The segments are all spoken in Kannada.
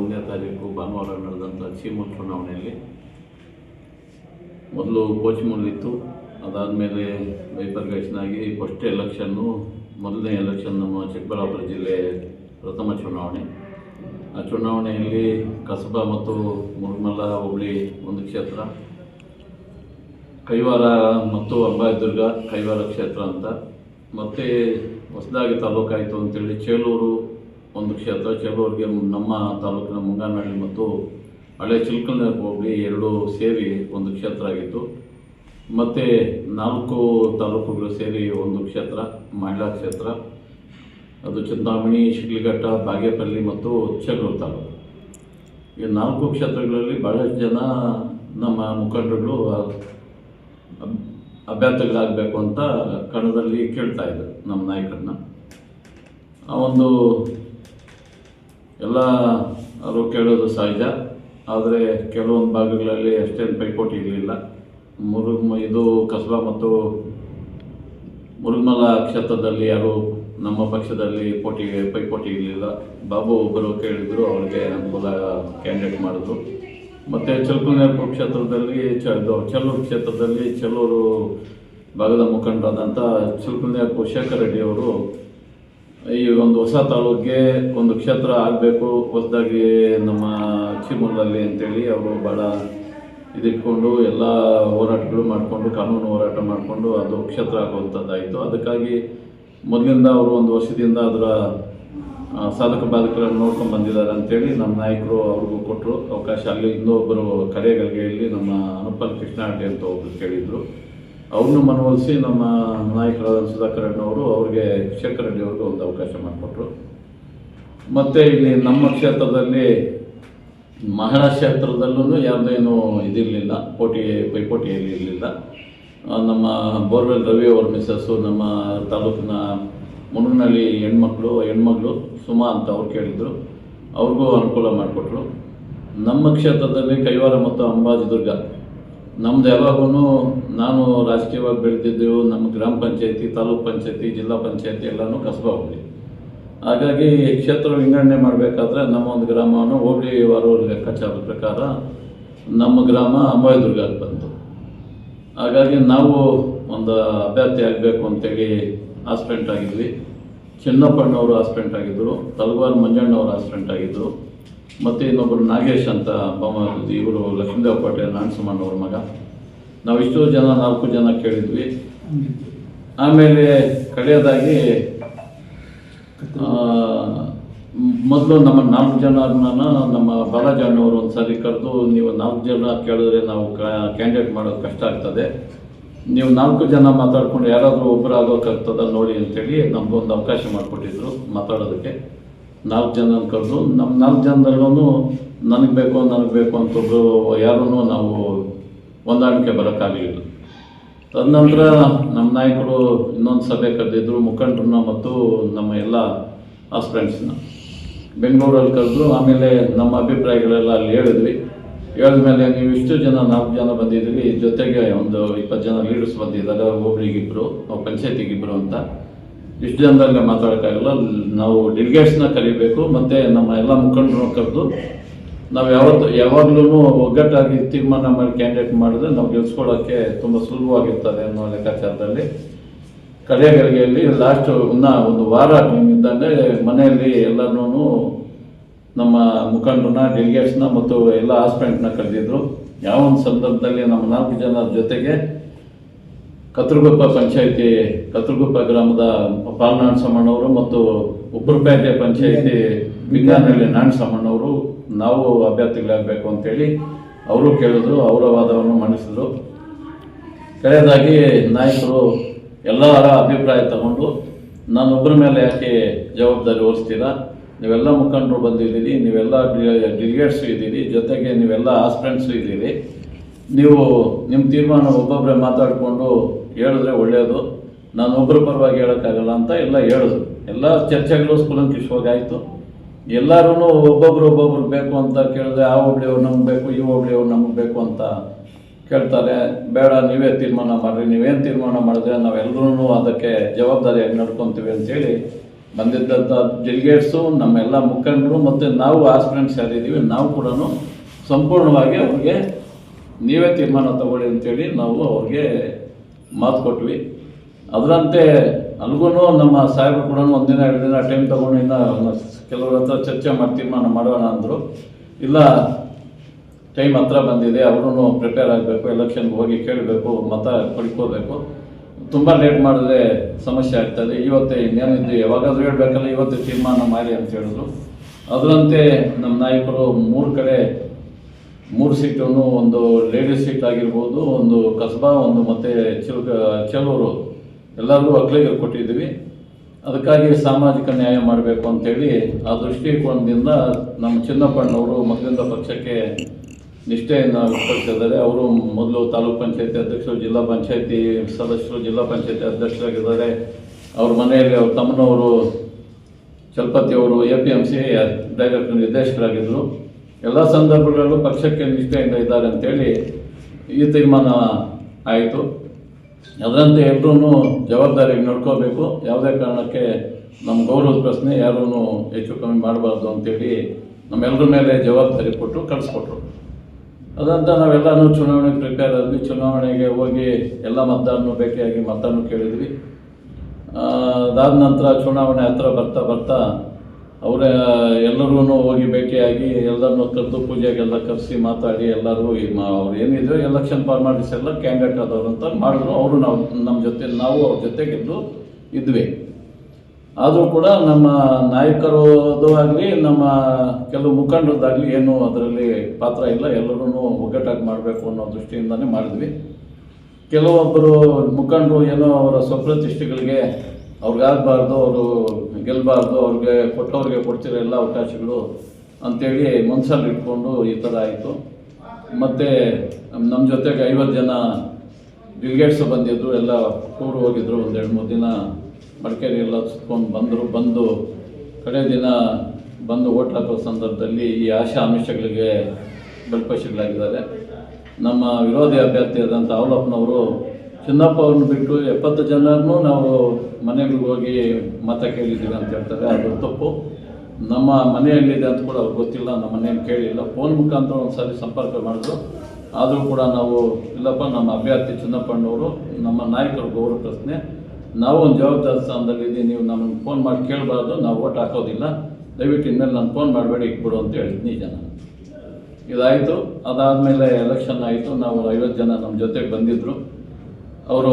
ಒಂದನೇ ತಾರೀಕು ಭಾನುವಾರ ನಡೆದಂಥ ಚೀಮೂರು ಚುನಾವಣೆಯಲ್ಲಿ ಮೊದಲು ಕೋಚಿಮೂಲಿತ್ತು ಅದಾದಮೇಲೆ ವೈಪರ್ಗೇಷನಾಗಿ ಫಸ್ಟ್ ಎಲೆಕ್ಷನ್ನು, ಮೊದಲನೇ ಎಲೆಕ್ಷನ್ ನಮ್ಮ ಚಿಕ್ಕಬಳ್ಳಾಪುರ ಜಿಲ್ಲೆ ಪ್ರಥಮ ಚುನಾವಣೆ. ಆ ಚುನಾವಣೆಯಲ್ಲಿ ಕಸಬಾ ಮತ್ತು ಮುರುಮಲ್ಲ ಹುಬ್ಳಿ ಒಂದು ಕ್ಷೇತ್ರ, ಕೈವಾರ ಮತ್ತು ಅಂಬಾಯದುರ್ಗ ಕೈವಾರ ಕ್ಷೇತ್ರ ಅಂತ. ಮತ್ತೆ ಹೊಸದಾಗಿ ತಾಲೂಕಾಯಿತು ಅಂತೇಳಿ ಚೇಳೂರು ಒಂದು ಕ್ಷೇತ್ರ ಕೆಲವರಿಗೆ ನಮ್ಮ ತಾಲೂಕಿನ ಮುಂಗಾನಹಳ್ಳಿ ಮತ್ತು ಹಳೆ ಚಿಲ್ಕಲ್ನ ಹೋಬಳಿ ಎರಡು ಸೇರಿ ಒಂದು ಕ್ಷೇತ್ರ ಆಗಿತ್ತು. ಮತ್ತು ನಾಲ್ಕು ತಾಲೂಕುಗಳು ಸೇರಿ ಒಂದು ಕ್ಷೇತ್ರ, ಮಹಿಳಾ ಕ್ಷೇತ್ರ. ಅದು ಚಿಂತಾಮಣಿ, ಶಿಡ್ಲಘಟ್ಟ, ಬಾಗೇಪಲ್ಲಿ ಮತ್ತು ಚೇಳೂರು ತಾಲೂಕು. ಈ ನಾಲ್ಕು ಕ್ಷೇತ್ರಗಳಲ್ಲಿ ಭಾಳಷ್ಟು ಜನ ನಮ್ಮ ಮುಖಂಡರುಗಳು ಅಭ್ಯರ್ಥಿಗಳಾಗಬೇಕು ಅಂತ ಕಣದಲ್ಲಿ ಕೇಳ್ತಾ ಇದ್ದರು ನಮ್ಮ ನಾಯಕರನ್ನ. ಆ ಒಂದು ಎಲ್ಲ ಅವರು ಕೇಳೋದು ಸಹಜ. ಆದರೆ ಕೆಲವೊಂದು ಭಾಗಗಳಲ್ಲಿ ಅಷ್ಟೇನು ಪೈಪೋಟಿ ಇರಲಿಲ್ಲ. ಮುರು ಇದು ಕಸಬಾ ಮತ್ತು ಮುರುಗಮಲ ಕ್ಷೇತ್ರದಲ್ಲಿ ಯಾರು ನಮ್ಮ ಪಕ್ಷದಲ್ಲಿ ಪೋಟಿ, ಪೈಪೋಟಿ ಇರಲಿಲ್ಲ. ಬಾಬು ಒಬ್ಬರು ಕೇಳಿದ್ರು, ಅವ್ರಿಗೆ ಅನುಕೂಲ ಕ್ಯಾಂಡಿಡೇಟ್ ಮಾಡಿದ್ರು. ಮತ್ತು ಚಲ್ಕುನೇರ್ಪು ಕ್ಷೇತ್ರದಲ್ಲಿ ಚ ಚೆಲ್ಲೂರು ಕ್ಷೇತ್ರದಲ್ಲಿ ಚೆಲ್ಲೂರು ಭಾಗದ ಮುಖಂಡರಾದಂಥ ಚಲ್ಕುನೇರ್ಪುರ ಶೇಖರ್ ರೆಡ್ಡಿ ಅವರು ಈ ಒಂದು ಹೊಸ ತಾಲೂಕಿಗೆ ಒಂದು ಕ್ಷೇತ್ರ ಆಗಬೇಕು, ಹೊಸದಾಗಿ ನಮ್ಮ ಚಿಮೂರಿನಲ್ಲಿ ಅಂತೇಳಿ ಅವರು ಭಾಳ ಇದಿಟ್ಕೊಂಡು ಎಲ್ಲ ಹೋರಾಟಗಳು ಮಾಡಿಕೊಂಡು, ಕಾನೂನು ಹೋರಾಟ ಮಾಡಿಕೊಂಡು ಅದು ಕ್ಷೇತ್ರ ಆಗುವಂಥದ್ದಾಯಿತು ಅದಕ್ಕಾಗಿ ಮೊದಲಿಂದ ಅವರು ಒಂದು ವರ್ಷದಿಂದ ಅದರ ಸಾಧಕ ಬಾಧಕರನ್ನು ನೋಡ್ಕೊಂಡು ಬಂದಿದ್ದಾರೆ ಅಂತೇಳಿ ನಮ್ಮ ನಾಯಕರು ಅವ್ರಿಗೂ ಕೊಟ್ಟರು. ಅವಕಾಶ ಅಲ್ಲಿ ಇನ್ನೊಬ್ಬರು ಇಲ್ಲಿ ನಮ್ಮ ಅನುಪಲ್ ಕೃಷ್ಣಾರೆಡ್ಡಿ ಅಂತ ಒಬ್ಬರು ಕೇಳಿದರು. ಅವ್ರನ್ನೂ ಮನವೊಲಿಸಿ ನಮ್ಮ ನಾಯಕರಾದ ಸುಧಾಕರ್ ಅವರು ಅವ್ರಿಗೆ ಶೇಖರ್ ರೆಡ್ಡಿ ಅವ್ರಿಗೆ ಒಂದು ಅವಕಾಶ ಮಾಡಿಕೊಟ್ರು. ಮತ್ತು ಇಲ್ಲಿ ನಮ್ಮ ಕ್ಷೇತ್ರದಲ್ಲಿ ಮಹಿಳಾ ಕ್ಷೇತ್ರದಲ್ಲೂ ಇದಿರಲಿಲ್ಲ, ಪೋಟಿ ಪೈಪೋಟಿಯಲ್ಲಿ ಇರಲಿಲ್ಲ. ನಮ್ಮ ಬೋರ್ವೆಲ್ ರವಿ ಅವರ ಮಿಸ್ಸಸ್ಸು, ನಮ್ಮ ತಾಲೂಕಿನ ಮುನ್ನಳ್ಳಿ ಹೆಣ್ಮಕ್ಳು, ಹೆಣ್ಮಗಳು ಸುಮಾ ಅಂತ ಅವ್ರು ಕೇಳಿದರು. ಅವ್ರಿಗೂ ಅನುಕೂಲ ಮಾಡಿಕೊಟ್ರು. ನಮ್ಮ ಕ್ಷೇತ್ರದಲ್ಲಿ ಕೈವಾರ ಮತ್ತು ಅಂಬಾಜಿದುರ್ಗ ನಮ್ದು ನಾನು ರಾಜಕೀಯವಾಗಿ ಬೆಳೆದಿದ್ದೆವು ನಮ್ಮ ಗ್ರಾಮ ಪಂಚಾಯತಿ, ತಾಲೂಕ್ ಪಂಚಾಯತಿ, ಜಿಲ್ಲಾ ಪಂಚಾಯತಿ ಎಲ್ಲನೂ ಕಸಬಾ ಹೋಗ್ಲಿ ಹಾಗಾಗಿ ಕ್ಷೇತ್ರ ವಿಂಗಡಣೆ ಮಾಡಬೇಕಾದ್ರೆ ನಮ್ಮ ಒಂದು ಗ್ರಾಮವನ್ನು ಹೋಬಳಿ ವಾರ ಲೆಕ್ಕಾಚಾರದ ಪ್ರಕಾರ ನಮ್ಮ ಗ್ರಾಮ ಅಂಬಾಯದುರ್ಗಕ್ಕೆ ಬಂತು. ಹಾಗಾಗಿ ನಾವು ಒಂದು ಅಭ್ಯರ್ಥಿ ಆಗಬೇಕು ಅಂತೇಳಿ ಆಸ್ಪೆಂಟ್ ಆಗಿದ್ವಿ. ಚಿನ್ನಪ್ಪಣ್ಣವರು ಆಸ್ಪೆಂಟ್ ಆಗಿದ್ದರು ತಲವಾರ್ ಮಂಜಣ್ಣವರು ಆಸ್ಪೆಂಟ್ ಆಗಿದ್ದರು ಮತ್ತು ಇನ್ನೊಬ್ಬರು ನಾಗೇಶ್ ಅಂತ ಬೊಮ್ಮ, ಇವರು ಲಕ್ಷ್ಮೀದೇವ ಪಾಟೀಲ್ ನಾಣಸಮ್ಮಣ್ಣವ್ರ ಮಗ. ನಾವು ಇಷ್ಟೋ ಜನ, ನಾಲ್ಕು ಜನ ಕೇಳಿದ್ವಿ. ಆಮೇಲೆ ಕಡೆಯದಾಗಿ ಮೊದಲು ನಮ್ಮ ನಾಲ್ಕು ಜನರನ್ನ ನಮ್ಮ ಬಾಲಾಜಣ್ಣವರು ಒಂದು ಸಾರಿ ಕರೆದು, ನೀವು ನಾಲ್ಕು ಜನ ಕೇಳಿದ್ರೆ ನಾವು ಕ್ಯಾಂಡಿಡೇಟ್ ಮಾಡೋದು ಕಷ್ಟ ಆಗ್ತದೆ. ನೀವು ನಾಲ್ಕು ಜನ ಮಾತಾಡ್ಕೊಂಡು ಯಾರಾದರೂ ಒಬ್ಬರಾಗೋಕ್ಕಾಗ್ತದ ನೋಡಿ ಅಂತೇಳಿ ನಮಗೊಂದು ಅವಕಾಶ ಮಾಡಿಕೊಟ್ಟಿದ್ರು ಮಾತಾಡೋದಕ್ಕೆ. ನಾಲ್ಕು ಜನ ಕರೆದು ನಮ್ಮ ನಾಲ್ಕು ಜನದಲ್ಲೂ ನನಗೆ ಬೇಕು ನನಗೆ ಬೇಕು ಅಂತ ಒಬ್ಬರು ಯಾರೂ ನಾವು ಹೊಂದಾಣಿಕೆ ಬರೋಕ್ಕಾಗಲಿಲ್ಲ. ತದನಂತರ ನಮ್ಮ ನಾಯಕರು ಇನ್ನೊಂದು ಸಭೆ ಕರೆದಿದ್ದರು ಮುಖಂಡರನ್ನ ಮತ್ತು ನಮ್ಮ ಎಲ್ಲ ಹಸ್ಬೆಂಡ್ಸ್ನ ಬೆಂಗಳೂರಲ್ಲಿ ಕರೆದ್ರು, ಆಮೇಲೆ ನಮ್ಮ ಅಭಿಪ್ರಾಯಗಳೆಲ್ಲ ಅಲ್ಲಿ ಹೇಳಿದ್ವಿ. ಹೇಳಿದ್ಮೇಲೆ ನೀವು ಇಷ್ಟು ಜನ, ನಾಲ್ಕು ಜನ ಬಂದಿದ್ದೀವಿ ಜೊತೆಗೆ ಒಂದು ಇಪ್ಪತ್ತು ಜನ ಲೀಡರ್ಸ್ ಬಂದಿದ್ದಾರೆ ಒಬ್ಬರಿಗಿಬ್ಬರು ಪಂಚಾಯತಿಗಿಬ್ಬರು ಅಂತ. ಇಷ್ಟು ಜನದಲ್ಲಿ ಮಾತಾಡೋಕ್ಕಾಗಲ್ಲ ನಾವು ಡೆಲಿಗೇಟ್ಸ್ನ ಕಲಿಬೇಕು ಮತ್ತು ನಮ್ಮ ಎಲ್ಲ ಮುಖಂಡರು ಕರೆದು ನಾವು ಯಾವತ್ತು ಯಾವಾಗಲೂ ಒಗ್ಗಟ್ಟಾಗಿ ತೀರ್ಮಾನ ಮಾಡಿ ಕ್ಯಾಂಡಿಡೇಟ್ ಮಾಡಿದ್ರೆ ನಾವು ಗೆಲ್ಸ್ಕೊಳ್ಳೋಕ್ಕೆ ತುಂಬ ಸುಲಭವಾಗಿರ್ತದೆ ಅನ್ನೋ ಲೆಕ್ಕಾಚಾರದಲ್ಲಿ. ಕಡೆಗಳಿಗೆಯಲ್ಲಿ ಲಾಸ್ಟ್ ಇನ್ನ ಒಂದು ವಾರ ಇದ್ದಂಗೆ ಮನೆಯಲ್ಲಿ ಎಲ್ಲನೂ ನಮ್ಮ ಮುಖಂಡರನ್ನ ಡೆಲಿಗೇಟ್ಸ್ನ ಮತ್ತು ಎಲ್ಲ ಆಸ್ಪೆಂಟ್ನ ಕರೆದಿದ್ರು. ಯಾವ ಒಂದು ಸಂದರ್ಭದಲ್ಲಿ ನಮ್ಮ ನಾಲ್ಕು ಜನ ಜೊತೆಗೆ ಕತ್ರಗುಪ್ಪ ಪಂಚಾಯಿತಿ, ಕತ್ರಗುಪ್ಪ ಗ್ರಾಮದ ಪಾಲ್ನಾಡ್ ಸಮ್ಮಣ್ಣವರು ಮತ್ತು ಉಬ್ರಪೇಟೆ ಪಂಚಾಯಿತಿ ಬಿಂಗಾನಹಳ್ಳಿ ನಾಣ್ ಸಮ್ಮಣ್ಣವರು ನಾವು ಅಭ್ಯರ್ಥಿಗಳಾಗಬೇಕು ಅಂತೇಳಿ ಅವರು ಕೇಳಿದ್ರು, ಅವರ ವಾದವನ್ನು ಮಂಡಿಸಿದ್ರು ಕಡೆಯದಾಗಿ ನಾಯಕರು ಎಲ್ಲರ ಅಭಿಪ್ರಾಯ ತಗೊಂಡು, ನಾನೊಬ್ಬರ ಮೇಲೆ ಯಾಕೆ ಜವಾಬ್ದಾರಿ ಹೊರಿಸ್ತೀರಾ? ನೀವೆಲ್ಲ ಮುಖಂಡರು ಬಂದಿದ್ದೀರಿ, ನೀವೆಲ್ಲ ಡಿಲಿಗೇಟ್ಸು ಇದ್ದೀರಿ, ಜೊತೆಗೆ ನೀವೆಲ್ಲ ಆಸ್ಪಿರೆಂಟ್ಸು ಇದ್ದೀರಿ. ನೀವು ನಿಮ್ಮ ತೀರ್ಮಾನ ಒಬ್ಬೊಬ್ಬರೇ ಮಾತಾಡಿಕೊಂಡು ಹೇಳಿದ್ರೆ ಒಳ್ಳೆಯದು ನಾನು ಒಬ್ಬರ ಪರವಾಗಿ ಹೇಳೋಕ್ಕಾಗಲ್ಲ ಅಂತ ಎಲ್ಲ ಹೇಳಿದ್ರು. ಎಲ್ಲ ಚರ್ಚೆಗಳು ಸ್ಫುಲಂಕಿಷವಾಗಿ ಆಯಿತು ಎಲ್ಲರೂ ಒಬ್ಬೊಬ್ರು ಒಬ್ಬೊಬ್ರು ಬೇಕು ಅಂತ ಕೇಳಿದ್ರೆ, ಆ ಒಬ್ಳಿಯವ್ರು ನಮ್ಗೆ ಬೇಕು, ಈ ಒಬ್ಳಿಯವ್ರು ನಮ್ಗೆ ಬೇಕು ಅಂತ ಕೇಳ್ತಾರೆ. ಬೇಡ, ನೀವೇ ತೀರ್ಮಾನ ಮಾಡಿರಿ. ನೀವೇನು ತೀರ್ಮಾನ ಮಾಡಿದ್ರೆ ನಾವೆಲ್ಲರೂ ಅದಕ್ಕೆ ಜವಾಬ್ದಾರಿಯಾಗಿ ನಡ್ಕೊತೀವಿ ಅಂತೇಳಿ ಬಂದಿದ್ದಂಥ ಡೆಲಿಗೇಟ್ಸು ನಮ್ಮೆಲ್ಲ ಮುಖಂಡರು ಮತ್ತು ನಾವು ಆಸ್ಪಿರೆಂಟ್ಸ್ ಯಾರಿದ್ದೀವಿ ನಾವು ಕೂಡ ಸಂಪೂರ್ಣವಾಗಿ ಅವ್ರಿಗೆ ನೀವೇ ತೀರ್ಮಾನ ತಗೊಳ್ಳಿ ಅಂತೇಳಿ ನಾವು ಅವ್ರಿಗೆ ಮಾತು ಕೊಟ್ವಿ. ಅದರಂತೆ ಅಲ್ಗೂ ನಮ್ಮ ಸಾಹೇಬರು ಕೂಡ ಒಂದು ದಿನ, ಎರಡು ದಿನ ಟೈಮ್ ತೊಗೊಂಡು ಇನ್ನು ಕೆಲವ್ರ ಹತ್ರ ಚರ್ಚೆ ಮಾಡಿ ತೀರ್ಮಾನ ಮಾಡೋಣ ಅಂದರು. ಇಲ್ಲ ಟೈಮ್ ಹತ್ರ ಬಂದಿದೆ ಅವರೂ ಪ್ರಿಪೇರ್ ಆಗಬೇಕು ಎಲೆಕ್ಷನ್ಗೆ ಹೋಗಿ ಕೇಳಬೇಕು, ಮತ ಪಡ್ಕೋಬೇಕು. ತುಂಬ ಲೇಟ್ ಮಾಡಿದ್ರೆ ಸಮಸ್ಯೆ ಆಗ್ತದೆ. ಇವತ್ತೇ ಇನ್ನೇನಿದ್ದು ಯಾವಾಗಾದರೂ ಹೇಳ್ಬೇಕಲ್ಲ, ಇವತ್ತು ತೀರ್ಮಾನ ಮಾಡಿ ಅಂತ ಹೇಳಿದ್ರು. ಅದರಂತೆ ನಮ್ಮ ನಾಯಕರು ಮೂರು ಕಡೆ ಮೂರು ಸೀಟನ್ನು ಒಂದು ಲೇಡೀಸ್ ಸೀಟ್ ಆಗಿರ್ಬೋದು, ಒಂದು ಕಸಬಾ, ಒಂದು ಮತ್ತು ಚಿಲ್ಕ, ಚೆಲೂರು. ಎಲ್ಲರಿಗೂ ಅಗ್ಲಿಗೆ ಕೊಟ್ಟಿದ್ದೀವಿ. ಅದಕ್ಕಾಗಿ ಸಾಮಾಜಿಕ ನ್ಯಾಯ ಮಾಡಬೇಕು ಅಂತೇಳಿ ಆ ದೃಷ್ಟಿಕೋನದಿಂದ ನಮ್ಮ ಚಿನ್ನಪ್ಪಣ್ಣವರು ಮೊದಲಿಂದ ಪಕ್ಷಕ್ಕೆ ನಿಷ್ಠೆಯನ್ನು ವ್ಯಕ್ತಪಡಿಸಿದ್ದಾರೆ. ಅವರು ಮೊದಲು ತಾಲೂಕ್ ಪಂಚಾಯತಿ ಅಧ್ಯಕ್ಷರು, ಜಿಲ್ಲಾ ಪಂಚಾಯತಿ ಸದಸ್ಯರು, ಜಿಲ್ಲಾ ಪಂಚಾಯತಿ ಅಧ್ಯಕ್ಷರಾಗಿದ್ದಾರೆ. ಅವ್ರ ಮನೆಯಲ್ಲಿ ಅವ್ರ ತಮ್ಮನವರು, ಚಲಪತಿ ಅವರು A P M C director, ನಿರ್ದೇಶಕರಾಗಿದ್ದರು. ಎಲ್ಲ ಸಂದರ್ಭಗಳಲ್ಲೂ ಪಕ್ಷಕ್ಕೆ ನಿಷ್ಠೆಯಿಂದ ಇದ್ದಾರೆ ಅಂತೇಳಿ ಈ ತೀರ್ಮಾನ ಆಯಿತು. ಅದರಂತೆ ಎಲ್ಲರೂ ಜವಾಬ್ದಾರಿಗೆ ನೋಡ್ಕೋಬೇಕು. ಯಾವುದೇ ಕಾರಣಕ್ಕೆ ನಮ್ಮ ಗೌರವದ ಪ್ರಶ್ನೆ ಯಾರೂ ಹೆಚ್ಚು ಕಮ್ಮಿ ಮಾಡಬಾರ್ದು ಅಂತೇಳಿ ನಮ್ಮೆಲ್ಲರ ಮೇಲೆ ಜವಾಬ್ದಾರಿ ಕೊಟ್ಟು ಕಳಿಸ್ಕೊಟ್ರು. ಅದಂತ ನಾವೆಲ್ಲನೂ ಚುನಾವಣೆಗೆ ಪ್ರಿಪೇರ್ ಆದ್ವಿ. ಚುನಾವಣೆಗೆ ಹೋಗಿ ಎಲ್ಲ ಮತದಾರನೂ ಭೇಟಿಯಾಗಿ ಮತನೂ ಕೇಳಿದ್ವಿ. ಅದಾದ ನಂತರ ಚುನಾವಣೆ ಹತ್ರ ಬರ್ತಾ ಬರ್ತಾ ಅವರ ಎಲ್ಲರೂ ಹೋಗಿ ಭೇಟಿಯಾಗಿ ಎಲ್ಲರನ್ನು ಕರೆದು ಪೂಜೆಗೆಲ್ಲ ಕರೆಸಿ ಮಾತಾಡಿ ಎಲ್ಲರೂ ಈ ಮಾ ಅವ್ರು ಏನಿದ್ರು ಎಲೆಕ್ಷನ್ ಫಾರ್ಮಾಲಿಟೀಸ್ ಎಲ್ಲ ಕ್ಯಾಂಡಿಡೇಟ್ ಆದವರು ಅಂತ ಮಾಡಿದ್ರು. ಅವರು ನಾವು, ನಮ್ಮ ಜೊತೆ, ನಾವು ಅವ್ರ ಜೊತೆಗಿದ್ದು ಇದ್ವಿ. ಆದರೂ ಕೂಡ ನಮ್ಮ ನಾಯಕರದು ಆಗಲಿ, ನಮ್ಮ ಕೆಲವು ಮುಖಂಡರದ್ದಾಗಲಿ ಏನು ಅದರಲ್ಲಿ ಪಾತ್ರ ಇಲ್ಲ. ಎಲ್ಲರೂ ಒಗ್ಗಟ್ಟಾಗಿ ಮಾಡಬೇಕು ಅನ್ನೋ ದೃಷ್ಟಿಯಿಂದನೇ ಮಾಡಿದ್ವಿ. ಕೆಲವೊಬ್ಬರು ಮುಖಂಡರು ಏನೋ ಅವರ ಸ್ವಪ್ರತಿಷ್ಠೆಗಳಿಗೆ ಅವ್ರಿಗಾಗಬಾರ್ದು ಅವರು ಗೆಲ್ಲಬಾರ್ದು ಅವ್ರಿಗೆ ಕೊಟ್ಟವ್ರಿಗೆ ಕೊಡ್ತಿರೋ ಎಲ್ಲ ಅವಕಾಶಗಳು ಅಂಥೇಳಿ ಮನಸ್ಸಲ್ಲಿ ಇಟ್ಕೊಂಡು ಈ ಥರ ಆಯಿತು. ಮತ್ತು ನಮ್ಮ ಜೊತೆಗೆ ಐವತ್ತು ಜನ ಡಿಲಿಗೇಟ್ಸ್ ಬಂದಿದ್ದರು ಎಲ್ಲ ಟೂರ್ ಹೋಗಿದ್ರು, ಒಂದು ಎರಡು ಮೂರು ದಿನ ಮಡಿಕೇರಿ ಎಲ್ಲ ಸುತ್ಕೊಂಡು ಬಂದರು, ಬಂದು ಕಡೆ ದಿನ ಬಂದು ಓಟ್ ಹಾಕೋ ಸಂದರ್ಭದಲ್ಲಿ ಈ ಆಶಾ ಆಮಿಷಗಳಿಗೆ ಬಲ್ಪಶಿಗಳಾಗಿದ್ದಾರೆ. ನಮ್ಮ ವಿರೋಧಿ ಅಭ್ಯರ್ಥಿ ಆದಂಥ ಅವಲಪ್ಪನವರು ಚಿನ್ನಪ್ಪ ಅವ್ರನ್ನ ಬಿಟ್ಟು ಎಪ್ಪತ್ತು ಜನರನ್ನು ನಾವು ಮನೆಗಳಿಗೆ ಹೋಗಿ ಮತ ಕೇಳಿದ್ದೀವಿ ಅಂತ ಹೇಳ್ತಾರೆ. ಅದು ತಪ್ಪು. ನಮ್ಮ ಮನೆಯಲ್ಲಿದೆ ಅಂತ ಕೂಡ ಅವ್ರು ಗೊತ್ತಿಲ್ಲ, ನಮ್ಮ ಮನೆಯನ್ನು ಕೇಳಿಲ್ಲ. ಫೋನ್ ಮುಖಾಂತರ ಒಂದು ಸಾರಿ ಸಂಪರ್ಕ ಮಾಡಿದ್ರು. ಆದರೂ ಕೂಡ ನಾವು, ಇಲ್ಲಪ್ಪ, ನಮ್ಮ ಅಭ್ಯರ್ಥಿ ಚಿನ್ನಪ್ಪಣ್ಣವರು ನಮ್ಮ ನಾಯಕರು ಗೌರವ ಪ್ರಶ್ನೆ, ನಾವು ಒಂದು ಜವಾಬ್ದಾರಿ ಸ್ಥಾನದಲ್ಲಿದ್ದೀವಿ ನೀವು ನಮಗೆ ಫೋನ್ ಮಾಡಿ ಕೇಳಬಾರ್ದು, ನಾವು ಓಟ್ ಹಾಕೋದಿಲ್ಲ. ದಯವಿಟ್ಟು ಇನ್ಮೇಲೆ ನಾನು ಫೋನ್ ಮಾಡಬೇಡಿ ಇಕ್ಬಿಡು ಅಂತ ಹೇಳಿದ್ನಿ ಜನ ಇದಾಯಿತು. ಅದಾದಮೇಲೆ ಎಲೆಕ್ಷನ್ ಆಯಿತು. ನಾವು ಐವತ್ತು ಜನ ನಮ್ಮ ಜೊತೆಗೆ ಬಂದಿದ್ದರು ಅವರು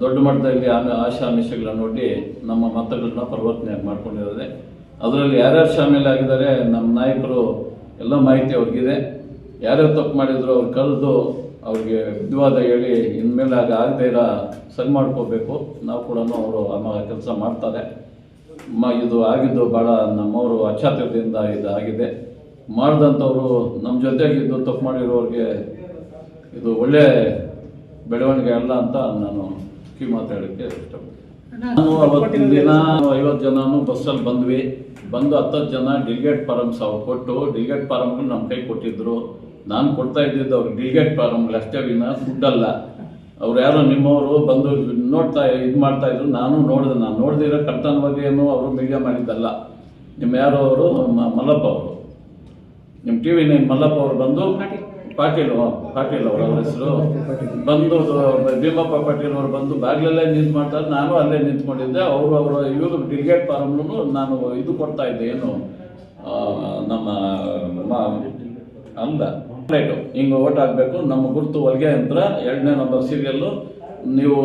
ದೊಡ್ಡ ಮಟ್ಟದಲ್ಲಿ ಆಮೆ ನೋಡಿ ನಮ್ಮ ಮತಗಳನ್ನ ಪರಿವರ್ತನೆ ಮಾಡ್ಕೊಂಡಿದ್ದಾರೆ ಅದರಲ್ಲಿ ಯಾರ್ಯಾರು ಶಾಮೀಲ್ ಆಗಿದ್ದಾರೆ, ನಮ್ಮ ನಾಯಕರು ಎಲ್ಲ ಮಾಹಿತಿ ಅವ್ರಿಗಿದೆ. ಯಾರ್ಯಾರು ತಪ್ಪು ಮಾಡಿದ್ರು ಅವ್ರು ಕರೆದು ಅವ್ರಿಗೆ ವಿದ್ವಾದ ಹೇಳಿ ಇನ್ಮೇಲೆ ಆಗ ಆಗದೇ ಇರೋ ಸರಿ ಮಾಡ್ಕೋಬೇಕು. ನಾವು ಕೂಡ ಅವರು ಕೆಲಸ ಮಾಡ್ತಾರೆ. ಮ, ಇದು ಆಗಿದ್ದು ಭಾಳ ನಮ್ಮವರು ಅಚಾತುರ್ಯದಿಂದ ಇದು ಆಗಿದೆ. ಮಾಡಿದಂಥವ್ರು ನಮ್ಮ ಜೊತೆಗಿದ್ದು ತಪ್ಪು ಮಾಡಿರೋರಿಗೆ ಇದು ಒಳ್ಳೆ ಬೆಳವಣಿಗೆ ಅಲ್ಲ ಅಂತ ನಾನು ಕಿ ಮಾತಾಡೋಕ್ಕೆ ಇಷ್ಟಪಡ್ತೀನಿ. ನಾನು ಅವತ್ತಿನ ದಿನ ಐವತ್ತು ಜನನು ಬಸ್ಸಲ್ಲಿ ಬಂದ್ವಿ. ಬಂದು ಹತ್ತತ್ತು ಜನ ಡಿಲ್ಗೇಟ್ ಫಾರಮ್ಸ್ ಅವ್ರು ಕೊಟ್ಟು ಡಿಲ್ಗೇಟ್ ಫಾರಮ್ಗಳು ನಮ್ಮ ಕೈ ಕೊಟ್ಟಿದ್ರು. ನಾನು ಕೊಡ್ತಾ ಇದ್ದಿದ್ದು ಅವ್ರಿಗೆ ಡಿಲ್ಗೇಟ್ ಫಾರಮ್ಗಳು ಅಷ್ಟೇ ವಿನ ಅಲ್ಲ ಅವ್ರು ಯಾರೋ ನಿಮ್ಮವರು ಬಂದು ನೋಡ್ತಾ ಇದು ಮಾಡ್ತಾ ಇದ್ರು. ನಾನು ನೋಡಿದೆ. ನಾನು ನೋಡಿದಿರೋ ಕರ್ತನ ಬಗ್ಗೆ ಏನು ಅವರು ಮೀಡಿಯಾ ಮಾಡಿದ್ದಲ್ಲ. ನಿಮ್ಮ ಯಾರೋ ಅವರು ಮಲ್ಲಪ್ಪ ಅವರು. ನಿಮ್ಮ ಟಿ ವಿ ನೈನ್ ಮಲ್ಲಪ್ಪ ಅವರು ಬಂದು ಪಾಟೀಲ್ ಪಾಟೀಲ್ ಅವರ ಹೆಸರು. ಬಂದು ಭೀಮಪ್ಪ ಪಾಟೀಲ್ ಅವರು ಬಂದು ಬಾಗಿಲಲ್ಲೇ ನಿಂತು ಮಾಡ್ತಾರೆ ನಾನು ಅಲ್ಲೇ ನಿಂತ್ಕೊಂಡಿದ್ದೆ. ಅವರು ಅವರ ಇವರು ಡಿಲಿಗೇಟ್ ಫಾರಮ್ನು ನಾನು ಇದು ಕೊಡ್ತಾ ಇದ್ದೆ, ಏನು ನಮ್ಮ ಅಂದ. ಪ್ಲೇಟು ಹಿಂಗೆ ಓಟ್ ಹಾಕಬೇಕು, ನಮ್ಮ ಗುರುತು ಹೊಲಿಗೆ ಯಂತ್ರ, ಎರಡನೇ ನಂಬರ್ ಸೀರಿಯಲ್ಲು ನೀವು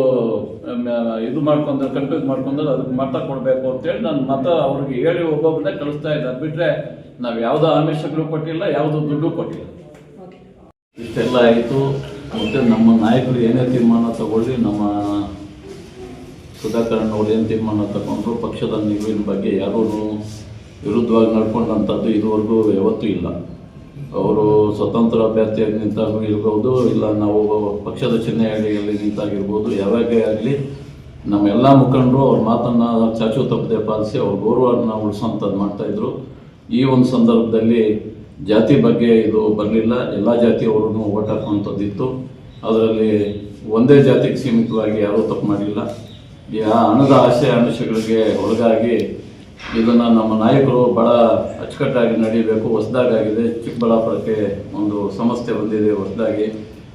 ಇದು ಮಾಡ್ಕೊಂಡ್ರೆ ಕನ್ಫ್ಯೂಸ್ ಮಾಡ್ಕೊಂಡ್ರೆ ಅದಕ್ಕೆ ಮತ ಕೊಡಬೇಕು ಅಂತೇಳಿ ನಾನು ಮತ ಅವ್ರಿಗೆ ಹೇಳಿ ಒಬ್ಬೊಬ್ಬನೇ ಕಳಿಸ್ತಾ ಇದ್ದೆ. ಅದು ಬಿಟ್ಟರೆ ನಾವು ಯಾವುದೋ ಆಮಿಷಗಳು ಕೊಟ್ಟಿಲ್ಲ, ಯಾವುದೋ ದುಡ್ಡು ಕೊಟ್ಟಿಲ್ಲ. ಇಷ್ಟೆಲ್ಲ ಆಯಿತು. ಮತ್ತು ನಮ್ಮ ನಾಯಕರು ಏನೇ ತೀರ್ಮಾನ ತಗೊಳ್ಳಿ, ನಮ್ಮ ಸುಧಾಕರಣ್ಣ ಅವ್ರು ಏನು ತೀರ್ಮಾನ ತಗೊಂಡ್ರು, ಪಕ್ಷದ ನಿಲುವಿನ ಬಗ್ಗೆ ಯಾರೂ ವಿರುದ್ಧವಾಗಿ ನಡ್ಕೊಂಡಂಥದ್ದು ಇದುವರೆಗೂ ಯಾವತ್ತೂ ಇಲ್ಲ. ಅವರು ಸ್ವತಂತ್ರ ಅಭ್ಯರ್ಥಿಯಾಗಿ ನಿಂತಾಗೂ ಇರ್ಬೋದು, ಇಲ್ಲ ನಾವು ಪಕ್ಷದ ಚಿಹ್ನೆ ಅಡಿಯಲ್ಲಿ ನಿಂತಾಗಿರ್ಬೋದು, ಯಾವಾಗ ಆಗಲಿ ನಮ್ಮ ಎಲ್ಲ ಮುಖಂಡರು ಅವ್ರ ಮಾತನ್ನು ಚಾಚು ತಪ್ಪದೆ ಪಾಲಿಸಿ ಅವ್ರ ಗೌರವವನ್ನು ಉಳಿಸೋಂಥದ್ದು ಮಾಡ್ತಾಯಿದ್ರು ಈ ಒಂದು ಸಂದರ್ಭದಲ್ಲಿ ಜಾತಿ ಬಗ್ಗೆ ಇದು ಬರಲಿಲ್ಲ. ಎಲ್ಲ ಜಾತಿಯವ್ರೂ ಓಟ್ ಹಾಕುವಂಥದ್ದಿತ್ತು ಅದರಲ್ಲಿ ಒಂದೇ ಜಾತಿಗೆ ಸೀಮಿತವಾಗಿ ಯಾರೂ ತಪ್ಪು ಮಾಡಿಲ್ಲ. ಈ ಹಣದ ಆಸೆ ಆಮಿಷಗಳಿಗೆ ಒಳಗಾಗಿ ಇದನ್ನು ನಮ್ಮ ನಾಯಕರು ಭಾಳ ಅಚ್ಚುಕಟ್ಟಾಗಿ ನಡೀಬೇಕು. ಹೊಸದಾಗಿದೆ ಚಿಕ್ಕಬಳ್ಳಾಪುರಕ್ಕೆ ಒಂದು ಸಮಸ್ಯೆ ಬಂದಿದೆ ಹೊಸದಾಗಿ.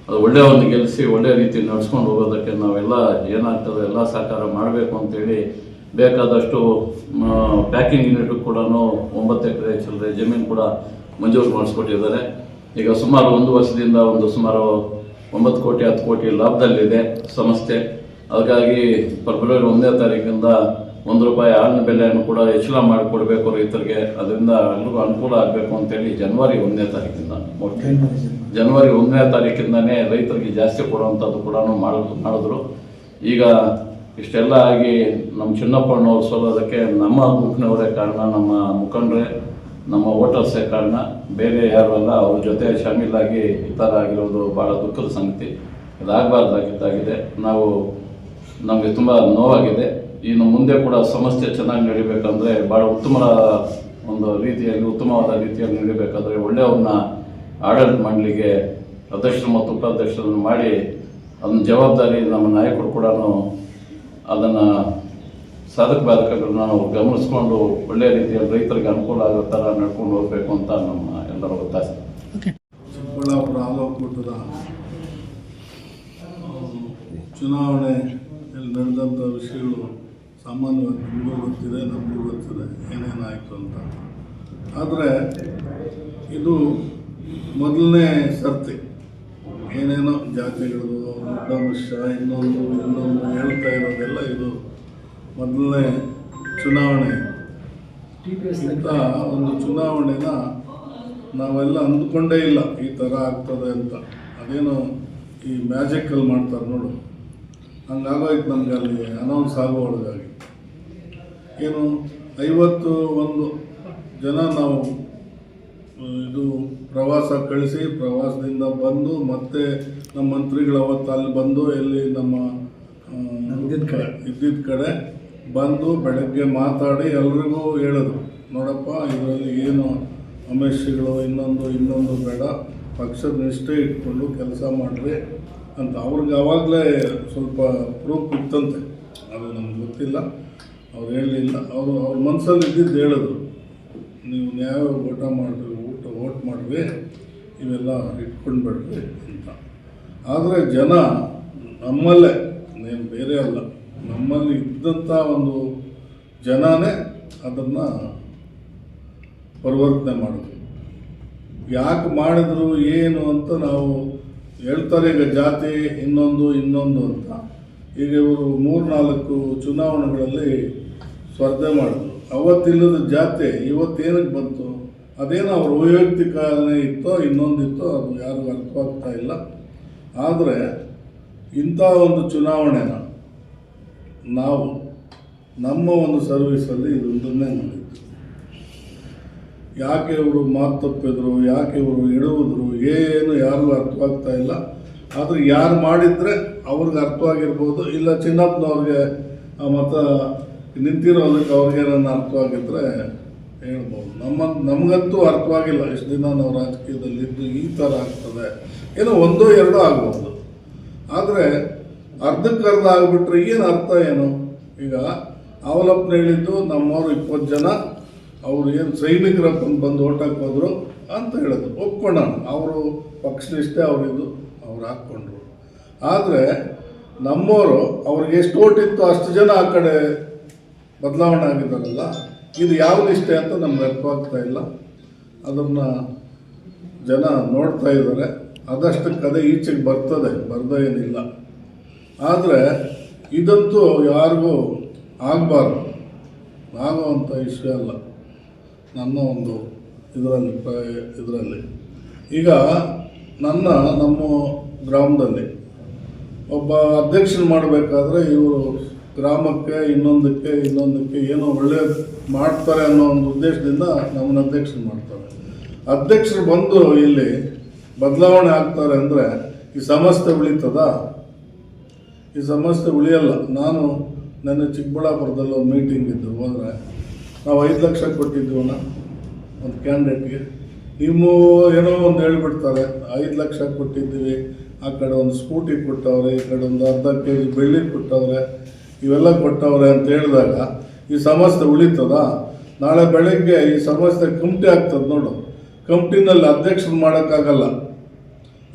ಅದು ಒಳ್ಳೆಯ ಒಂದು ಗೆಲ್ಲಿಸಿ ಒಳ್ಳೆಯ ರೀತಿ ನಡೆಸ್ಕೊಂಡು ಹೋಗೋದಕ್ಕೆ ನಾವೆಲ್ಲ ಏನಾಗ್ತದೆ ಎಲ್ಲ ಸಹಕಾರ ಮಾಡಬೇಕು ಅಂತೇಳಿ ಬೇಕಾದಷ್ಟು ಪ್ಯಾಕಿಂಗ್ ಯೂನಿಟ್ ಕೂಡ ಒಂಬತ್ತು ಎಕರೆ ಚಿಲ್ಲರೆ ಜಮೀನು ಕೂಡ ಮಂಜೂರು ಮಾಡಿಸ್ಕೊಟ್ಟಿದ್ದಾರೆ ಈಗ ಸುಮಾರು ಒಂದು ವರ್ಷದಿಂದ ಒಂದು ಸುಮಾರು ಒಂಬತ್ತು ಕೋಟಿ, ಹತ್ತು ಕೋಟಿ ಲಾಭದಲ್ಲಿದೆ ಸಂಸ್ಥೆ. ಹಾಗಾಗಿ ಫೆಬ್ರವರಿ ಒಂದನೇ ತಾರೀಕಿಂದ ಒಂದು ರೂಪಾಯಿ ಹಾಲಿನ ಬೆಲೆಯನ್ನು ಕೂಡ ಹೆಚ್ಚಳ ಮಾಡಿಕೊಡ್ಬೇಕು ರೈತರಿಗೆ. ಅದರಿಂದ ಎಲ್ಲರಿಗೂ ಅನುಕೂಲ ಆಗಬೇಕು ಅಂತೇಳಿ ಜನವರಿ ಒಂದನೇ ತಾರೀಕಿಂದ ಜನವರಿ ಒಂದನೇ ತಾರೀಕಿಂದನೇ ರೈತರಿಗೆ ಜಾಸ್ತಿ ಕೊಡುವಂಥದ್ದು ಕೂಡ ಮಾಡಿದ್ರು ಮಾಡಿದ್ರು. ಈಗ ಇಷ್ಟೆಲ್ಲ ಆಗಿ ನಮ್ಮ ಚಿನ್ನಪ್ಪಣ್ಣವ್ರು ಸೋಲೋದಕ್ಕೆ ನಮ್ಮ ಗುಂಪಿನವರೇ ಕಾರಣ ನಮ್ಮ ಮುಖಂಡರೇ. ನಮ್ಮ ಹೋಟೆಲ್ ಕಾರಣ ಬೇರೆ ಯಾರು ಅಲ್ಲ, ಅವ್ರ ಜೊತೆ ಶಾಮೀಲಾಗಿ ಥರ ಆಗಿರೋದು ಭಾಳ ದುಃಖದ ಸಂಗತಿ. ಇದಾಗಬಾರ್ದಾಗಿದ್ದಾಗಿದೆ. ನಾವು ನಮಗೆ ತುಂಬ ನೋವಾಗಿದೆ. ಇನ್ನು ಮುಂದೆ ಕೂಡ ಸಮಸ್ಯೆ ಚೆನ್ನಾಗಿ ನಡಿಬೇಕಂದ್ರೆ ಭಾಳ ಉತ್ತಮ ಒಂದು ರೀತಿಯಲ್ಲಿ, ಉತ್ತಮವಾದ ರೀತಿಯಲ್ಲಿ ನಡಿಬೇಕಾದ್ರೆ ಒಳ್ಳೆಯವ್ರನ್ನ ಆಡಳಿತ ಮಂಡಳಿಗೆ ಅಧ್ಯಕ್ಷರು ಮತ್ತು ಉಪಾಧ್ಯಕ್ಷರನ್ನು ಮಾಡಿ, ಅದನ್ನ ಜವಾಬ್ದಾರಿ ನಮ್ಮ ನಾಯಕರು ಕೂಡ ಅದನ್ನು ಸಾಧಕ ಬಾಧಕಗಳನ್ನ ನಾವು ಗಮನಿಸ್ಕೊಂಡು ಒಳ್ಳೆಯ ರೀತಿಯಲ್ಲಿ ರೈತರಿಗೆ ಅನುಕೂಲ ಆಗೋ ಥರ ನಡ್ಕೊಂಡು ಹೋಗಬೇಕು ಅಂತ ನಮ್ಮ ಎಲ್ಲರ ಒತ್ತಾಸೆ ಚಿಕ್ಕಬಳ್ಳಾಪುರ ಆಲೋಕೂಟದ ಚುನಾವಣೆಯಲ್ಲಿ ನಡೆದಂಥ ವಿಷಯಗಳು ಸಾಮಾನ್ಯವಾಗಿ ನಿಮಗೂ ಗೊತ್ತಿದೆ ನಮಗೂ ಗೊತ್ತಿದೆ ಏನೇನಾಯಿತು ಅಂತ. ಆದರೆ ಇದು ಮೊದಲನೇ ಸರ್ತಿ. ಏನೇನೋ ಜಾತಿಗಳು ದೃಢವಶ ಇನ್ನೊಂದು ಇನ್ನೊಂದು ಹೇಳ್ತಾ ಇರೋದೆಲ್ಲ ಇದು ಮೊದಲನೇ ಚುನಾವಣೆ. ಇಂಥ ಒಂದು ಚುನಾವಣೆನ ನಾವೆಲ್ಲ ಅಂದುಕೊಂಡೇ ಇಲ್ಲ ಈ ಥರ ಆಗ್ತದೆ ಅಂತ. ಅದೇನು ಈ ಮ್ಯಾಜಿಕಲ್ಲಿ ಮಾಡ್ತಾರೆ ನೋಡು. ಹಂಗಾಗೋಯ್ತು ನಮ್ಗೆ ಅಲ್ಲಿ ಅನೌನ್ಸ್ ಆಗೋ ಒಳಗಾಗಿ ಏನು ಐವತ್ತು ಒಂದು ಜನ ನಾವು ಇದು ಪ್ರವಾಸ ಕಳಿಸಿ ಪ್ರವಾಸದಿಂದ ಬಂದು ಮತ್ತೆ ನಮ್ಮ ಮಂತ್ರಿಗಳು ಅವತ್ತು ಅಲ್ಲಿ ಬಂದು ಎಲ್ಲಿ ನಮ್ಮ ಇದ್ದಿದ್ದ ಕಡೆ ಬಂದು ಬೆಳಗ್ಗೆ ಮಾತಾಡಿ ಎಲ್ರಿಗೂ ಹೇಳಿದ್ರು, ನೋಡಪ್ಪ, ಇದರಲ್ಲಿ ಏನು ಅಮೇಶಿಗಳು, ಇನ್ನೊಂದು ಇನ್ನೊಂದು ಬೇಡ, ಪಕ್ಷದ ನಿಷ್ಠೆ ಇಟ್ಕೊಂಡು ಕೆಲಸ ಮಾಡಿರಿ ಅಂತ ಅವ್ರಿಗೆ ಆವಾಗಲೇ ಸ್ವಲ್ಪ ಪ್ರೂಫ್ ಇತ್ತಂತೆ. ಅದು ನಮ್ಗೆ ಗೊತ್ತಿಲ್ಲ, ಅವ್ರು ಹೇಳಲಿಲ್ಲ. ಅವರು ಅವ್ರ ಮನಸ್ಸಲ್ಲಿ ಇದ್ದಿದ್ದು ಹೇಳಿದ್ರು, ನೀವು ನ್ಯಾಯ ಊಟ ಮಾಡಿರಿ, ಊಟ ಓಟ್ ಮಾಡಿರಿ, ಇವೆಲ್ಲ ಇಟ್ಕೊಂಡ್ಬಿಡ್ರಿ ಅಂತ. ಆದರೆ ಜನ ನಮ್ಮಲ್ಲೇ ಏನು ಬೇರೆ ಅಲ್ಲ. ನಮ್ಮಲ್ಲಿ ಇದ್ದಂಥ ಒಂದು ಜನನೇ ಅದನ್ನು ಪರಿವರ್ತನೆ ಮಾಡಿದ್ರು. ಯಾಕೆ ಮಾಡಿದ್ರು, ಏನು ಅಂತ ನಾವು ಹೇಳ್ತಾರೆ, ಈಗ ಜಾತಿ, ಇನ್ನೊಂದು ಇನ್ನೊಂದು ಅಂತ. ಈಗ ಇವರು ಮೂರು ನಾಲ್ಕು ಚುನಾವಣೆಗಳಲ್ಲಿ ಸ್ಪರ್ಧೆ ಮಾಡಿದ್ರು. ಅವತ್ತಿಲ್ಲದ ಜಾತಿ ಇವತ್ತೇನಕ್ಕೆ ಬಂತು? ಅದೇನೋ ಅವ್ರ ವೈಯಕ್ತಿಕನೇ ಇತ್ತೋ, ಇನ್ನೊಂದಿತ್ತೋ, ಅದು ಯಾರಿಗೂ ಅರ್ಥವಾಗ್ತಾ ಇಲ್ಲ. ಆದರೆ ಇಂಥ ಒಂದು ಚುನಾವಣೆನ ನಾವು ನಮ್ಮ ಒಂದು ಸರ್ವಿಸಲ್ಲಿ ಇದೊಂದನ್ನೇ ನೋಡಿದ್ದು. ಯಾಕೆ ಇವರು ಮಾತು ತಪ್ಪಿದ್ರು, ಯಾಕೆ ಇವರು ಇಡುವುದ್ರು ಏನು ಯಾರಿಗೂ ಅರ್ಥವಾಗ್ತಾ ಇಲ್ಲ. ಆದರೆ ಯಾರು ಮಾಡಿದರೆ ಅವ್ರಿಗೆ ಅರ್ಥವಾಗಿರ್ಬೋದು, ಇಲ್ಲ ಚಿನ್ನಪ್ಪನವ್ರಿಗೆ ಮತ್ತು ಮತ ನಿಂತಿರೋದಕ್ಕೆ ಅವ್ರಿಗೆ ನನ್ನ ಅರ್ಥವಾಗಿದ್ದರೆ ಹೇಳ್ಬೋದು. ನಮ್ಮ, ನಮಗಂತೂ ಅರ್ಥವಾಗಿಲ್ಲ. ಇಷ್ಟು ದಿನ ನಾವು ರಾಜಕೀಯದಲ್ಲಿದ್ದು ಈ ಥರ ಆಗ್ತದೆ. ಏನೋ ಒಂದೋ ಎರಡೋ ಆಗ್ಬೋದು. ಆದರೆ ಅರ್ಧಕ್ಕರ್ಧ ಆಗಿಬಿಟ್ರೆ ಏನು ಅರ್ಥ ಏನು? ಈಗ ಅವಲಪ್ಪನ ಹೇಳಿದ್ದು ನಮ್ಮವರು ಇಪ್ಪತ್ತು ಜನ, ಅವ್ರು ಏನು ಸೈನಿಕರಪ್ಪ ಬಂದು ಓಟಕ್ಕೆ ಹೋದರು ಅಂತ ಹೇಳಿದ್ರು ಒಪ್ಕೊಂಡ ಅವರು ಪಕ್ಷನಿಷ್ಠೆ ಅವರಿದು ಅವ್ರು ಹಾಕ್ಕೊಂಡ್ರು. ಆದರೆ ನಮ್ಮವರು ಅವ್ರಿಗೆ ಎಷ್ಟು ಓಟ್ ಅಷ್ಟು ಜನ ಆ ಕಡೆ ಬದಲಾವಣೆ ಆಗಿದ್ದಾರಲ್ಲ, ಇದು ಯಾವ ನಿಷ್ಠೆ ಅಂತ ನಮ್ಗೆ ಅರ್ಥವಾಗ್ತಾ ಇಲ್ಲ. ಅದನ್ನು ಜನ ನೋಡ್ತಾ ಇದ್ದಾರೆ. ಅದಷ್ಟಕ್ಕೆ ಕದೆ ಈಚೆಗೆ ಬರ್ತದೆ, ಬರ್ದೇ ಏನಿಲ್ಲ. ಆದರೆ ಇದಂತೂ ಯಾರಿಗೂ ಆಗಬಾರ್ದು. ಆಗುವಂಥ ವಿಷಯ ಅಲ್ಲ. ನನ್ನ ಒಂದು ಇದರಲ್ಲಿ ಇದರಲ್ಲಿ. ಈಗ ನನ್ನ, ನಮ್ಮ ಗ್ರಾಮದಲ್ಲಿ ಒಬ್ಬ ಅಧ್ಯಕ್ಷನ ಮಾಡಬೇಕಾದ್ರೆ ಇವರು ಗ್ರಾಮಕ್ಕೆ, ಇನ್ನೊಂದಕ್ಕೆ ಇನ್ನೊಂದಕ್ಕೆ ಏನೋ ಒಳ್ಳೆ ಮಾಡ್ತಾರೆ ಅನ್ನೋ ಒಂದು ಉದ್ದೇಶದಿಂದ ನಮ್ಮನ್ನ ಅಧ್ಯಕ್ಷನ ಮಾಡ್ತಾರೆ. ಅಧ್ಯಕ್ಷರು ಬಂದು ಇಲ್ಲಿ ಬದಲಾವಣೆ ಆಗ್ತಾರೆ ಅಂದರೆ ಈ ಸಮಸ್ಯೆ ಉಳಿತದ? ಈ ಸಮಸ್ಯೆ ಉಳಿಯಲ್ಲ. ನಾನು ನನ್ನ ಚಿಕ್ಕಬಳ್ಳಾಪುರದಲ್ಲಿ ಒಂದು ಮೀಟಿಂಗ್ ಇದ್ದು ಹೋದರೆ. ನಾವು ಐದು ಲಕ್ಷ ಕೊಟ್ಟಿದ್ದೀವನ ಒಂದು ಕ್ಯಾಂಡಿಡೇಟ್ಗೆ ನೀವು ಏನೋ ಒಂದು ಹೇಳ್ಬಿಡ್ತಾರೆ, ಐದು ಲಕ್ಷ ಕೊಟ್ಟಿದ್ದೀವಿ, ಆ ಕಡೆ ಒಂದು ಸ್ಕೂಟಿ ಕೊಟ್ಟವ್ರೆ, ಈ ಕಡೆ ಒಂದು ಅರ್ಧ ಕೆ ಜಿ ಬೆಳ್ಳಿ ಕೊಟ್ಟವ್ರೆ, ಇವೆಲ್ಲ ಕೊಟ್ಟವ್ರೆ ಅಂತ ಹೇಳಿದಾಗ, ಈ ಸಮಸ್ಯೆ ಉಳಿತದ? ನಾಳೆ ಬೆಳಗ್ಗೆ ಈ ಸಮಸ್ಯೆ ಕಮಿಟಿ ಆಗ್ತದೆ ನೋಡು. ಕಮಿಟಿನಲ್ಲಿ ಅಧ್ಯಕ್ಷರು ಮಾಡೋಕ್ಕಾಗಲ್ಲ.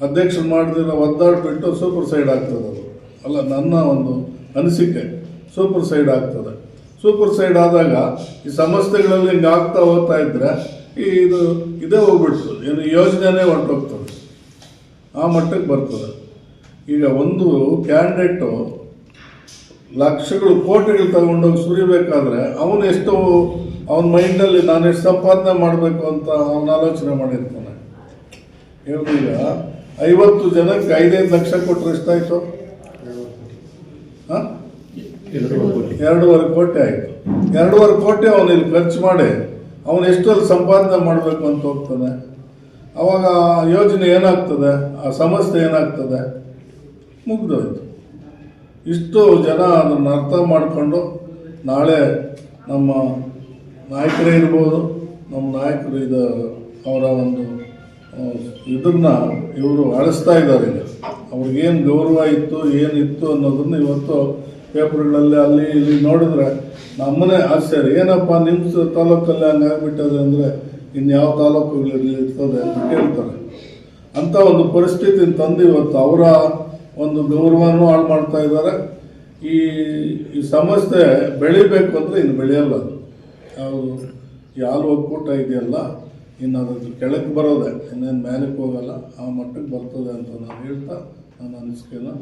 ಅಧ್ಯಕ್ಷರು ಮಾಡಿದ್ರೆ ಒದ್ದಾಡ್ಬಿಟ್ಟು ಸೂಪರ್ ಸೈಡ್ ಆಗ್ತದೆ ಅದು. ಅಲ್ಲ, ನನ್ನ ಒಂದು ಅನಿಸಿಕೆ ಸೂಪರ್ ಸೈಡ್ ಆಗ್ತದೆ. ಸೂಪರ್ ಸೈಡ್ ಆದಾಗ ಈ ಸಮಸ್ಯೆಗಳಲ್ಲಿ ಹಿಂಗೆ ಆಗ್ತಾ ಹೋಗ್ತಾ ಇದ್ದರೆ ಈ ಇದು ಇದೇ ಹೋಗ್ಬಿಡ್ತದೆ. ಏನು ಯೋಜನೆನೇ ಹೊರಟೋಗ್ತದೆ. ಆ ಮಟ್ಟಕ್ಕೆ ಬರ್ತದೆ. ಈಗ ಒಂದು ಕ್ಯಾಂಡಿಡೇಟು ಲಕ್ಷಗಳು, ಕೋಟಿಗಳು ತಗೊಂಡೋಗಿ ಸುರಿಬೇಕಾದ್ರೆ ಅವನು ಎಷ್ಟು ಅವನ ಮೈಂಡಲ್ಲಿ ನಾನು ಎಷ್ಟು ಸಂಪಾದನೆ ಮಾಡಬೇಕು ಅಂತ ಅವನ ಆಲೋಚನೆ ಮಾಡಿರ್ತಾನೆ. ಈಗ ಐವತ್ತು ಜನಕ್ಕೆ ಐದೈದು ಲಕ್ಷ ಕೊಟ್ಟರೆ ಎಷ್ಟಾಯಿತು? ಎರಡೂವರೆ ಕೋಟಿ. ಆಯಿತು. ಎರಡೂವರೆ ಕೋಟಿ ಅವನು ಇಲ್ಲಿ ಖರ್ಚು ಮಾಡಿ ಅವನು ಎಷ್ಟರಲ್ಲಿ ಸಂಪಾದನೆ ಮಾಡಬೇಕು ಅಂತ ಹೋಗ್ತಾನೆ. ಅವಾಗ ಆ ಯೋಜನೆ ಏನಾಗ್ತದೆ? ಆ ಸಮಸ್ಯೆ ಏನಾಗ್ತದೆ? ಮುಗ್ದೋಯ್ತು. ಇಷ್ಟು ಜನ ಅದನ್ನು ಅರ್ಥ ಮಾಡಿಕೊಂಡು ನಾಳೆ ನಮ್ಮ ನಾಯಕರೇ ಇರ್ಬೋದು ನಮ್ಮ ನಾಯಕರು ಇದು ಅವರ ಒಂದು ಇದನ್ನು ಇವರು ಅಳಿಸ್ತಾ ಇದ್ದಾರೆ ಅವ್ರಿಗೇನು ಗೌರವ ಇತ್ತು ಏನಿತ್ತು ಅನ್ನೋದನ್ನು ಇವತ್ತು ಪೇಪರ್ಗಳಲ್ಲಿ ಅಲ್ಲಿ ಇಲ್ಲಿ ನೋಡಿದ್ರೆ ನಮ್ಮನೆ ಆಶ್ಚರ್ಯ. ಏನಪ್ಪ ನಿಮ್ಮ ತಾಲೂಕಲ್ಲಿ ಹಂಗಾಗ್ಬಿಟ್ಟದೆ ಅಂದರೆ ಇನ್ಯಾವ ತಾಲೂಕುಗಳಲ್ಲಿ ಇರ್ತದೆ ಅಂತ ಕೇಳ್ತಾರೆ. ಅಂತ ಒಂದು ಪರಿಸ್ಥಿತಿ ತಂದು ಇವತ್ತು ಅವರ ಒಂದು ಗೌರವನೂ ಹಾಳು ಮಾಡ್ತಾ ಇದ್ದಾರೆ. ಈ ಈ ಸಮಸ್ಯೆ ಬೆಳಿಬೇಕು ಅಂದರೆ ಇನ್ನು ಬೆಳೆಯಲ್ಲ ಅದು. ಯಾವುದು ಹಾಲು ಒಕ್ಕೂಟ ಇದೆಯಲ್ಲ ಇನ್ನು ಅದ್ರ ಕೆಳಕ್ಕೆ ಬರೋದೆ, ಇನ್ನೇನು ಮೇಲಕ್ಕೆ ಹೋಗಲ್ಲ, ಆ ಮಟ್ಟಕ್ಕೆ ಬರ್ತದೆ ಅಂತ ನಾನು ಹೇಳ್ತಾ ನನ್ನ ಅನಿಸಿಕೆಯನ್ನು